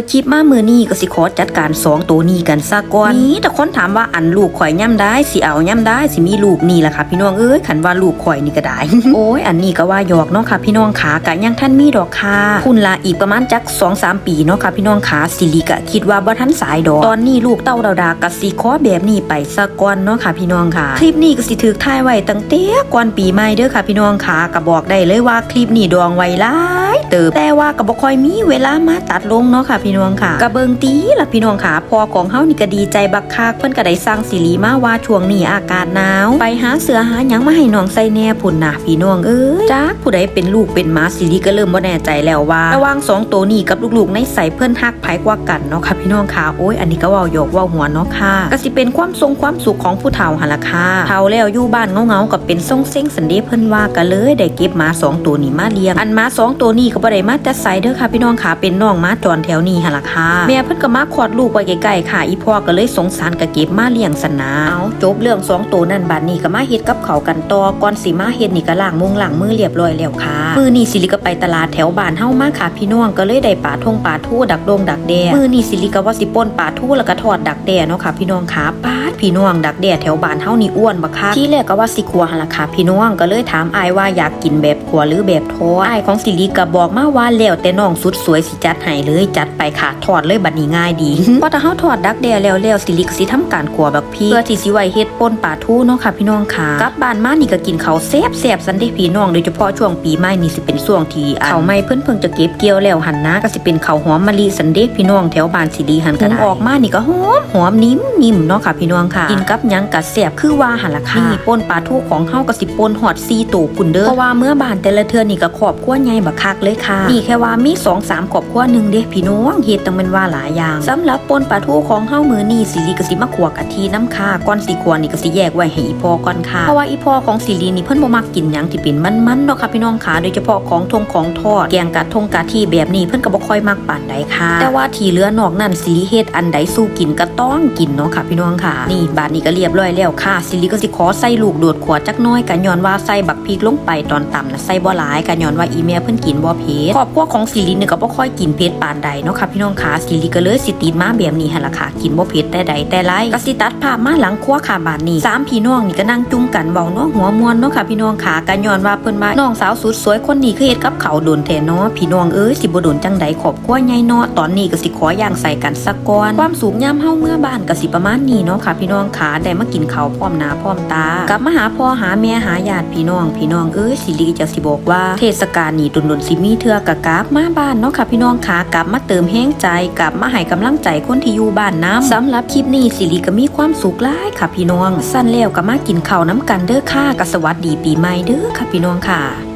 ดคลิปมามือนี้ก็สิขอจัดการสองตัวนี้กันซะก่อนนี่แต่คนถามว่าอันลูกข่อยย่ำได้สิเอาย่ำได้สิมีลูกนี่แหละค่ะพี่น้องเอ้ยขันว่าลูกข่อยนี่ก็ได้ โอ้ยอันนี้ก็ว่าหยอกเนาะค่ะพี่น้องขากะยังท่านมีดอกค่ะคุณละอีกประมาณจักสองสามปีเนาะค่ะพี่น้องขาสิริกะคิดว่าบ่ทันสายดอกตอนนี้ลูกเต้าดาวดากะสิขอแบบนี้ไปซะก่อนเนาะค่ะพี่น้องค่ะ คลิปนี้ก็สิถือถ่ายไว้ตั้งแต่ก่อนปีใหม่เด้อค่ะพี่น้องค่ะก็บอกได้เลยว่าคลิปนี้ดองไว้หลายเติบแต่ว่าก็บ่ค่อยมีเวลามาตัดลงเนาะค่ะพี่น้องค่ะกะเบิงตีล่ะพี่น้องค่ะพอของเฮานี่ก็ดีใจบักคักเพิ่นก็ได้สร้างสิริมาว่าช่วงนี้อากาศหนาว ไปหาเสือหาหยังมาให้น้องใส่แน่พุ่นน่ะพี่น้องเอ้ยจักผู้ใดเป็นลูกเป็นหมาสิริก็เริ่มบ่แน่ใจแล้วว่า ระหว่างสองตัวนี้กับลูกๆในใส่เพิ่นฮักไผกว่ากันเนาะค่ะพี่น้องค่ะโอ้ยอันนี้ก็เว้าหยอกเว้าหัวเนาะค่ะก็สิเป็นความทรงความสุขของผู้เฒ่าหั่นล่ะค่ะเฒ่าแล้วอยู่บ้านเงาๆกับเป็นทรงเซ็งสันเดเพิ่นว่าก็เลยได้เก็บหมาสองตัวนี้มาเลี้ยงอันหมาสองตัวนี้ก็บ่ได้มาแต่ไสเด้อค่ะพี่น้องค่ะเป็นน้องหมาจรแถวนี้หั่นล่ะค่ะแม่เพิ่นก็มาขอดลูกไว้ใกล้ๆค่ะ อีพ่อก็เลยสงสารก็เก็บมาเลี้ยงสนาเอาจบเรื่องสองตัวนั่นบัดนี้ก็มาเฮ็ดกับเขากันต่อก่อนสิมาเฮ็ดนี่ก็ล้างมุงล้างมือเรียบร้อยแล้วค่ะมือนี้สิริก็ไปตลาดแถวบ้านเฮามาค่ะพี่น้องก็เลยได้ปลาทงปลาทูดักดงดักแด่มือนี้สิริก็ว่าสิป่นปลาทูแล้วก็ทอดดักแด่เนาะค่ะพี่น้องค่ะปาดพี่น้องดักแด่แถวบ้านเฮานี่อ้วนบักค่ะที่แรกก็ว่าสิขัวหล่ะค่ะพี่น้องก็เลยถามอายว่าอยากกินแบบขัวหรือแบบทอดอายของสิริก็บอกมาว่าแล้วแต่น้องสุดสวยสิจัดให้เลยจัดไปค่ะทอดเลยบัดนี้ง่ายดีพอถ้าเฮาทอดดักแด่แล้วแล้วสิริก็สิทำการขัวบักพี่เพื่อที่สิไว้เฮ็ดป่นปลาทูเนาะค่ะพี่น้องค่ะกลับบ้านมานี่ก็กินข้าวแซ่บๆสันเด้พี่น้องโดยเฉพาะช่วงปีใหม่นี่สิเป็นช่วงที่ข้าวใหม่เพิ่นเพิ่งจะเก็บเกี่ยวแล้วหันนะก็สิเป็นข้าวหอมมะลิสันเด้พี่น้องแถวบ้านสิริหันก็ได้ออกมานี่ก็หอมหอมนิ่มนิ่มเนาะค่ะพี่น้องค่ะกินกับหยังก็แซ่บคือว่าหันล่ะค่ะนี่ป่นปลาทูของเฮาก็สิป่นฮอด4ตัวพุ่นเด้อเพราะว่าเมื่อบ้านแต่ละเทื่อนี่ก็ครอบครัวใหญ่บักคักเลยค่ะนี่แค่ว่ามี2 3ครอบครัวหนึงเด้พี่น้องงเฮ็ดต้องเป็นว่าหลายอย่างสำหรับปนปลาทูของเฮามือนี้สิริกสิมาขัวกะทิน้ำค่ะก่อนสิขัวนี่ก็สิแยกไว้ให้อีพอก่อนค่ะเพราะว่าอีพอของสิรินี่เพิ่นบ่มักกินหยังที่เป็นมันๆเนาะค่ะพี่น้องค่ะโดยเฉพาะของทงของทอดแกงกะทงกะทิแบบนี้เพิ่นก็บ่ค่อยมักปานใดค่ะ แต่ว่าที่เหลือนอกนั้นสิริเฮ็ดอันใดสู้กินก็ต้องกินเนาะค่ะพี่น้องค่ะ นี่บาดนี้ก็เรียบร้อยแล้วค่ะสิริก็สิขอใส่ลูกโดดขวดจักน้อยกะย้อนว่าใส่บักพริกลงไปตอนต่ำนะใส่บ่หลายกะย้อนว่าอีเมียเพิ่นกินบ่เผ็ดครอบครัวของสิรินี่ก็บ่ค่อยกินเผ็ดปานใดเนาะค่ะพี่น้องค่ะสิริกเลยสิติดมาแบบนี้หั่นล่ะค่ะ กินบ่เผ็ดแต่ใดแต่ไรก็สิตัดภาพมาหลังครัวค่ะบาดนี้สามพี่น้องนี่ก็นั่งจุ่มกันเว้าเนาะหัวมวนเนาะค่ะพี่น้องค่ะกะย้อนว่าเพิ่นว่าน้องสาวสุดสวยคนนี้คือเฮ็ดกับเขาโดนแท้เนาะพี่น้องเอ้ยสิบ่โดนจังใดครอบครัวใหญ่เนาะตอนนี้ก็สิขอย่างใส่กันสักก่อนความสูงยามเฮาเมื่อบ้านก็สิประมาณนี้เนาะค่ะ พี่น้องค่ะได้มากินข้าวพร้อมหน้าพร้อมตากลับมาหาพ่อหาแม่หาญาติพี่น้อง พี่น้องเอ้ยสิริจะสิบอกว่าเทศกาลนี้ดนๆสิมีเทื่อกะกลับมาบ้านเนาะค่ะพี่น้องค่ะกลับมาเติมแห้งใจกลับมาให้กำลังใจคนที่อยู่บ้านน้ำสำหรับคลิปนี้สิริก็มีความสุขหลายค่ะพี่น้อง สั้นแล้วก็มากินข้าวน้ำกันเด้อค่ะกสวัสดีปีใหม่เด้อค่ะพี่น้องค่ะ